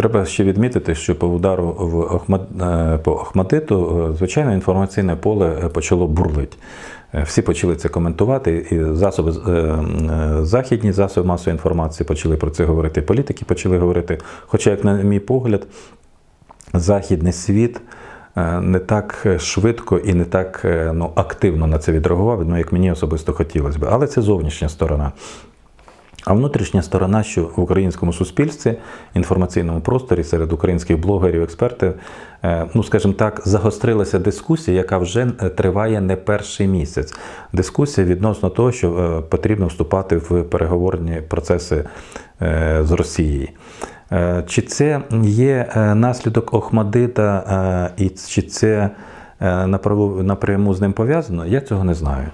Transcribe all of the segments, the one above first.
Треба ще відмітити, що по удару в Охмад... е, по Охмадиту, е, звичайно, інформаційне поле е, почало бурлить. Всі почали це коментувати, і засоби, західні засоби масової інформації почали про це говорити, політики почали говорити. Хоча, як на мій погляд, західний світ не так швидко і не так ну, активно на це відреагував, ну, як мені особисто хотілося б. Але це зовнішня сторона. А внутрішня сторона, що в українському суспільстві, інформаційному просторі серед українських блогерів, експертів, е, ну скажімо так, загострилася дискусія, яка вже е, триває не перший місяць. Дискусія відносно того, що е, потрібно вступати в переговорні процеси з Росією. Чи це є наслідок Охмадита, і чи це напряму напряму з ним пов'язано? Я цього не знаю.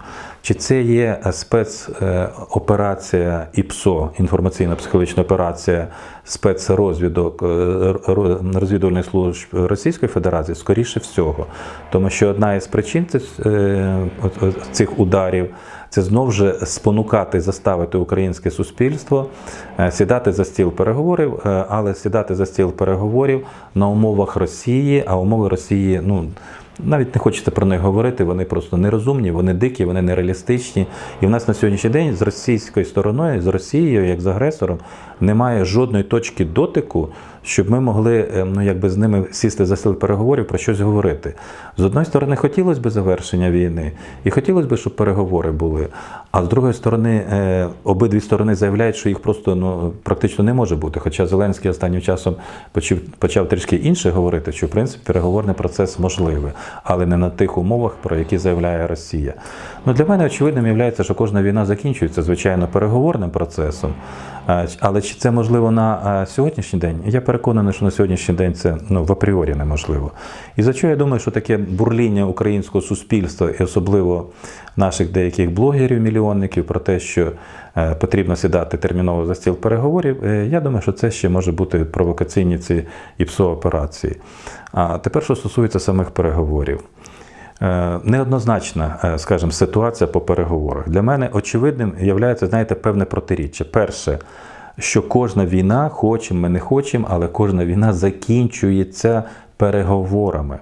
Чи це є е, спецоперація ІПСО, інформаційно-психологічна операція спецрозвідок е, розвідувальних служб Російської Федерації? Скоріше всього. Тому що одна із причин цих, е, ударів це знову ж спонукати, заставити українське суспільство е, сідати за стіл переговорів, е, але сідати за стіл переговорів на умовах Росії, а умови Росії, ну. Навіть не хочеться про них говорити, вони просто нерозумні, вони дикі, вони нереалістичні. І в нас на сьогоднішній день з російською стороною, з Росією, як з агресором, немає жодної точки дотику, щоб ми могли е, ну, якби з ними сісти за стіл переговорів про щось говорити. З одної сторони, хотілося б завершення війни, і хотілося б, щоб переговори були. А з другої сторони, е, обидві сторони заявляють, що їх просто ну, практично не може бути. Хоча Зеленський останнім часом почав, почав трішки інше говорити, що в принципі переговорний процес можливий, але не на тих умовах, про які заявляє Росія. Ну, для мене очевидним є, що кожна війна закінчується, звичайно, переговорним процесом. Але чи це можливо на сьогоднішній день? Я переконаний, що на сьогоднішній день це ну, в апріорі неможливо. І за що я думаю, що таке бурління українського суспільства, і особливо наших деяких блогерів, мільйонників, про те, що е, потрібно сідати терміново за стіл переговорів, е, я думаю, що це ще може бути провокаційні ці ІПСО операції. А тепер, що стосується самих переговорів. Е, Неоднозначна, е, скажімо, ситуація по переговорах. Для мене очевидним є, знаєте, певне протиріччя. Перше, що кожна війна, хочемо ми не хочемо, але кожна війна закінчується переговорами.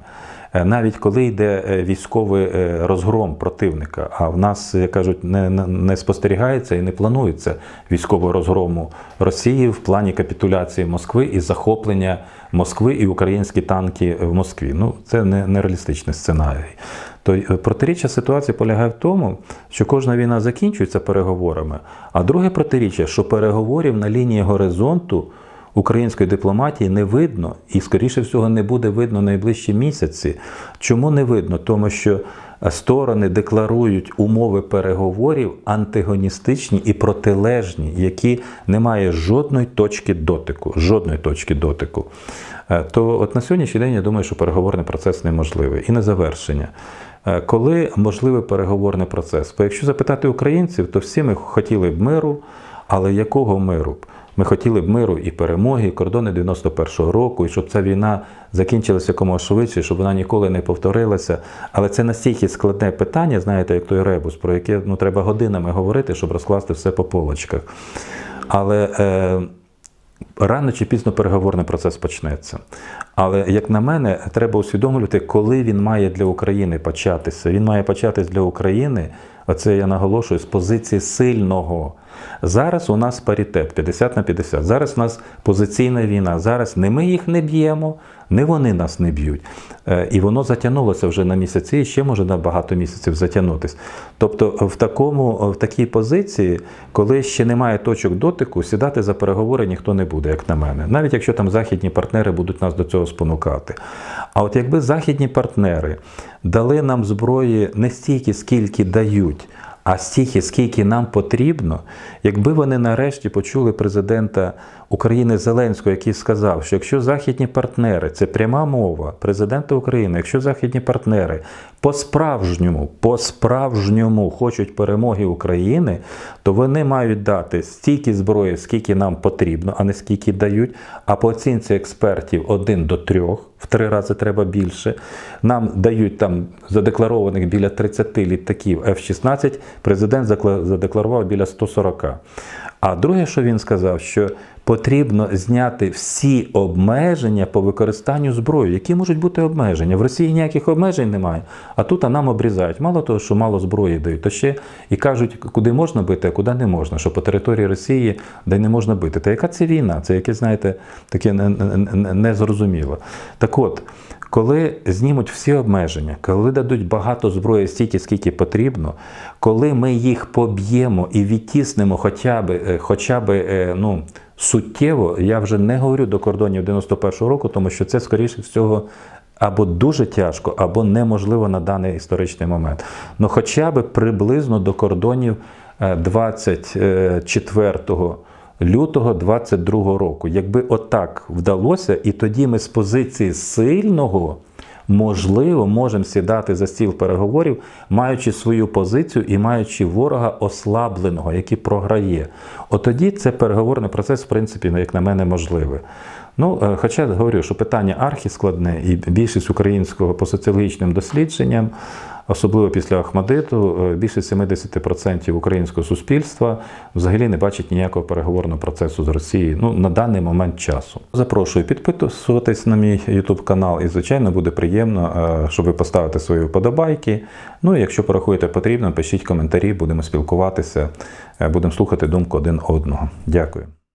Е, Навіть коли йде е, військовий е, розгром противника, а в нас, як кажуть, не, не- не спостерігається і не планується військового розгрому Росії в плані капітуляції Москви і захоплення Москви і українські танки в Москві. Ну, це не нереалістичний сценарій. То протиріччя ситуації полягає в тому, що кожна війна закінчується переговорами, а друге протиріччя, що переговорів на лінії горизонту української дипломатії не видно, і, скоріше всього, не буде видно найближчі місяці. Чому не видно? Тому що сторони декларують умови переговорів антагоністичні і протилежні, які не має жодної точки дотику. Жодної точки дотику. Е, То от на сьогоднішній день я думаю, що переговорний процес неможливий і не завершення. Е, Коли можливий переговорний процес? Бо якщо запитати українців, то всі ми хотіли б миру, але якого миру? Ми хотіли б миру і перемоги, і кордони 91-го року, і щоб ця війна закінчилася якомога швидше, щоб вона ніколи не повторилася. Але це настільки складне питання, знаєте, як той ребус, про яке ну, треба годинами говорити, щоб розкласти все по полочках. Але е, рано чи пізно переговорний процес почнеться. Але, як на мене, треба усвідомлювати, коли він має для України початися. Він має початись для України, оце я наголошую, з позиції сильного. Зараз у нас паритет 50 на 50. Зараз у нас позиційна війна. Зараз не ми їх не б'ємо, не вони нас не б'ють. Е, І воно затягнулося вже на місяці, і ще може на багато місяців затягнутись. Тобто, в такому, в такій позиції, коли ще немає точок дотику, сідати за переговори ніхто не буде, як на мене. Навіть якщо там західні партнери будуть нас до цього спонукати. А от якби західні партнери дали нам зброї не стільки, скільки дають, а стільки, скільки нам потрібно, якби вони нарешті почули президента України Зеленського, який сказав, що якщо західні партнери, це пряма мова президента України, якщо західні партнери по-справжньому, по-справжньому хочуть перемоги України, то вони мають дати стільки зброї, скільки нам потрібно, а не скільки дають. А по оцінці експертів один до трьох, в три рази треба більше. Нам дають там задекларованих біля 30 літаків F-16, президент задекларував біля 140. А друге, що він сказав, що потрібно зняти всі обмеження по використанню зброї. Які можуть бути обмеження? В Росії ніяких обмежень немає, а тут а нам обрізають. Мало того, що мало зброї дають, то ще і кажуть, куди можна бити, а куди не можна. Що по території Росії де не можна бити. Та яка це війна? Це яке, знаєте, таке не- не- не- незрозуміло. Так от. Коли знімуть всі обмеження, коли дадуть багато зброї стільки, скільки потрібно, коли ми їх поб'ємо і відтіснемо хоча б, е, хоча б е, ну, суттєво, я вже не говорю до кордонів 91-го року, тому що це, скоріше всього, або дуже тяжко, або неможливо на даний історичний момент. Ну, хоча б приблизно до кордонів е, 24 лютого 22 року. Якби отак вдалося, і тоді ми з позиції сильного. Можливо, можемо сідати за стіл переговорів, маючи свою позицію і маючи ворога ослабленого, який програє. От тоді це переговорний процес, в принципі, як на мене, можливий. Ну, е, хоча говорю, що питання архіскладне, і більшість українського по соціологічним дослідженням, особливо після Ахмадиту, е, більше 70% українського суспільства взагалі не бачить ніякого переговорного процесу з Росією ну, на даний момент часу. Запрошую підписуватись на мій YouTube канал, і звичайно буде приємно, е, щоб ви поставите свої вподобайки. Ну і якщо порахуєте потрібно, пишіть коментарі, будемо спілкуватися, будемо слухати думку один одного. Дякую.